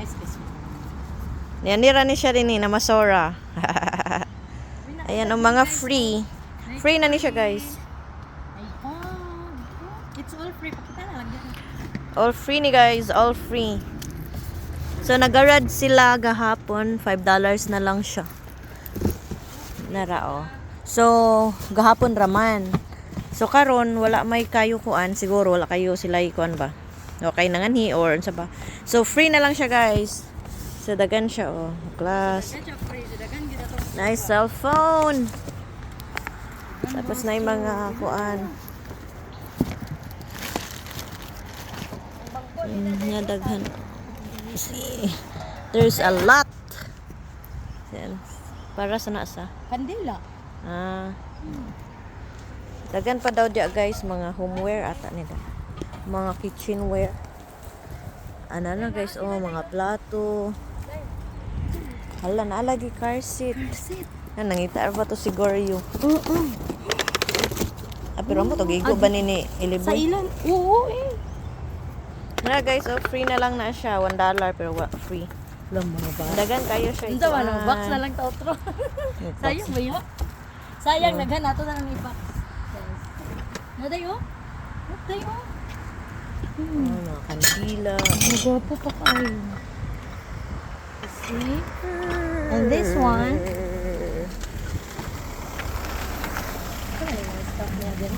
Nice this one. Yanira ni siya rin ni na masora. Ayan, ang mga free. Free na ni siya, guys. Oh. It's all free. Pakita na lang yan. All free ni guys, all free. So nagarad sila gahapon, $5 na lang siya. Nara oh. So gahapon raman. So karon wala may kayo kuan, siguro wala kayo sila kuan ba. Okay nanganhi or unsa ba. So free na lang siya guys. So dagan siya oh. Dagan to. Nice cellphone. Tapos na yung mga kuan. Nga daghan. See, there's a lot. Yan. Para sa nasa. Kandila. Ah. Daghan pa daw diya guys mga homeware ata nila. Mga kitchenware. Ano na guys, oh mga plato. Hala na lagi car seat. Sit. Na nangita ba to si Goryo? Oo. Ah, pero mo to gigo ba ni ni Sa Iliboy? ilan? Oo eh. Na guys, oh, free na lang na siya, 1 dollar pero wa free. Alam mga ba? Dagan kayo siya. Hindi wala. Box na lang ta otro. Sayang ba yun? Sayang, naghan nato na lang i-box. Naday oh. Naday oh. Mga kandila. Nagwapo pa kayo. See? And this one. Na mga stuff niya din.